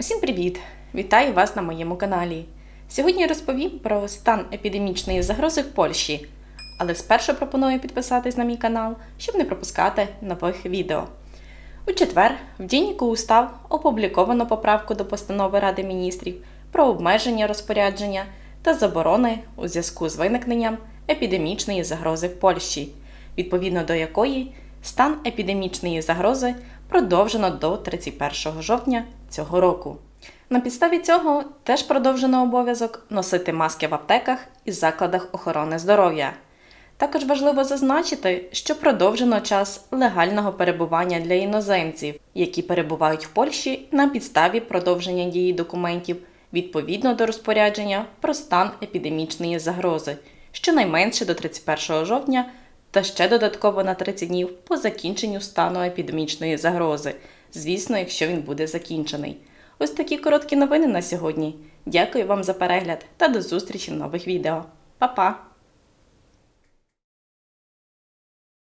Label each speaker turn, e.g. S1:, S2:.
S1: Усім привіт! Вітаю вас на моєму каналі. Сьогодні розповім про стан епідемічної загрози в Польщі, але спершу пропоную підписатись на мій канал, щоб не пропускати нових відео. У четвер, в Дійнику Устав, опубліковано поправку до постанови Ради міністрів про обмеження розпорядження та заборони у зв'язку з виникненням епідемічної загрози в Польщі, відповідно до якої стан епідемічної загрози продовжено до 31 жовтня цього року. На підставі цього теж продовжено обов'язок носити маски в аптеках і закладах охорони здоров'я. Також важливо зазначити, що продовжено час легального перебування для іноземців, які перебувають в Польщі на підставі продовження дії документів відповідно до розпорядження про стан епідемічної загрози, щонайменше до 31 жовтня та ще додатково на 30 днів по закінченню стану епідемічної загрози, звісно, якщо він буде закінчений. Ось такі короткі новини на сьогодні. Дякую вам за перегляд та до зустрічі в нових відео. Па-па!